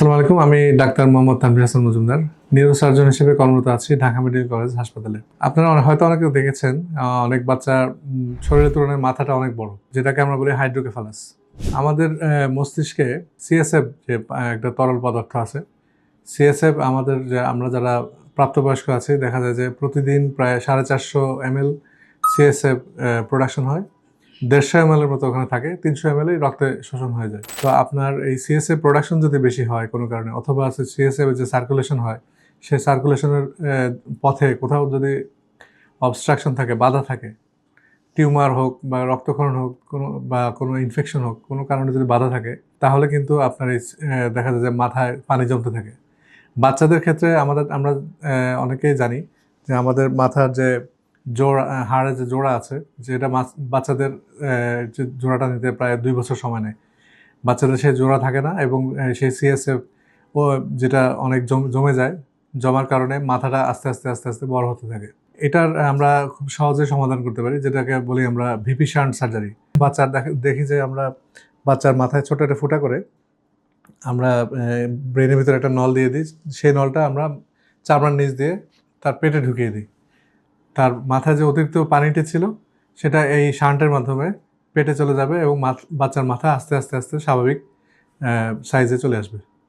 আসসালামু আলাইকুম, আমি doctor Mohammad Tanvir Hasan Majumdar neuro surgeon হিসেবে কর্মরত আছি ঢাকা মেডিকেল কলেজ হাসপাতালে। আপনারা হয়তো অনেকে দেখেছেন অনেক বাচ্চার শরীরের তুলনায় মাথাটা অনেক বড়, যেটাকে আমরা বলি হাইড্রোকেফালাস আমাদের মস্তিষ্কে সিএসএফ যে একটা তরল পদার্থ আছে সিএসএফ আমাদের যে, আমরা যারা প্রাপ্তবয়স্ক আছি, দেখা যায় যে প্রতিদিন প্রায় সাড়ে চারশো এম এল সিএসএফ প্রোডাকশন হয়। দেড়শো এম এর মতো ওখানে থাকে, তিনশো এম এলই রক্তে শোষণ হয়ে যায়। তো আপনার এই সিএসএফ প্রোডাকশন যদি বেশি হয় কোনো কারণে, অথবা আছে সিএসএ যে সার্কুলেশন হয়, সেই সার্কুলেশনের পথে কোথাও যদি অবস্ট্রাকশন থাকে, বাধা থাকে, টিউমার হোক বা রক্তক্ষরণ হোক, কোনো, বা কোনো ইনফেকশন হোক, কোনো কারণে যদি বাধা থাকে, তাহলে কিন্তু আপনার এই দেখা যায় যে মাথায় পানি জমতে থাকে। বাচ্চাদের ক্ষেত্রে আমাদের, আমরা অনেকেই জানি যে আমাদের মাথার যে জোড়া হাড়ের যে জোড়া আছে, যেটা বাচ্চাদের যে জোড়াটা নিতে প্রায় দুই বছর সময় নেয়। বাচ্চাদের সেই জোড়া থাকে না এবং সেই সিএসএফ ও যেটা অনেক জম- যায়, জমার কারণে মাথাটা আস্তে আস্তে আস্তে আস্তে বড় হতে থাকে। এটার আমরা খুব সহজে সমাধান করতে পারি, যেটাকে বলি আমরা ভিপি শান্ট সার্জারি বাচ্চার দেখ- দেখি যে আমরা বাচ্চার মাথায় ছোট একটা ফুটা করে আমরা ব্রেনের ভিতরে একটা নল দিয়ে দিই সেই নলটা আমরা চামড়ার নিচ দিয়ে তার পেটে ঢুকিয়ে দিই। তার মাথায় যে অতিরিক্ত পানিটি ছিল, সেটা এই শান্টের মাধ্যমে পেটে চলে যাবে এবং বাচ্চার মাথা আস্তে আস্তে আস্তে স্বাভাবিক সাইজে চলে আসবে।